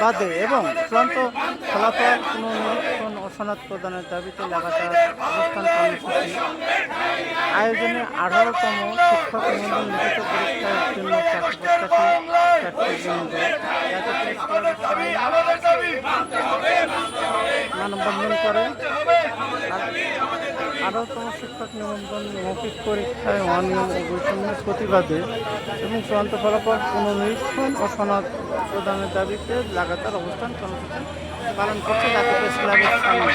বাদে এবং চূড়ান্ত ফলাফল পুনর্নিরীক্ষণ ও সনদ প্রদানের দাবিতে লাগাতার অবস্থান কর্মসূচি। আয়োজনে আঠারোতম শিক্ষক নিবন্ধন লিখিত পরীক্ষার জন্য মানববন্ধন করে আঠারোতম শিক্ষক নিবন্ধন মৌখিক পরীক্ষায় অনিয়ম ও বৈষম্যের প্রতিবাদে এবং চূড়ান্ত ফলাফল পুনর্নিরীক্ষণ ও সনদ প্রদানের দাবিতে লাগাতার অবস্থান কর্মসূচি পালন করছে জাতীয় স্ল্যাবের সামনে।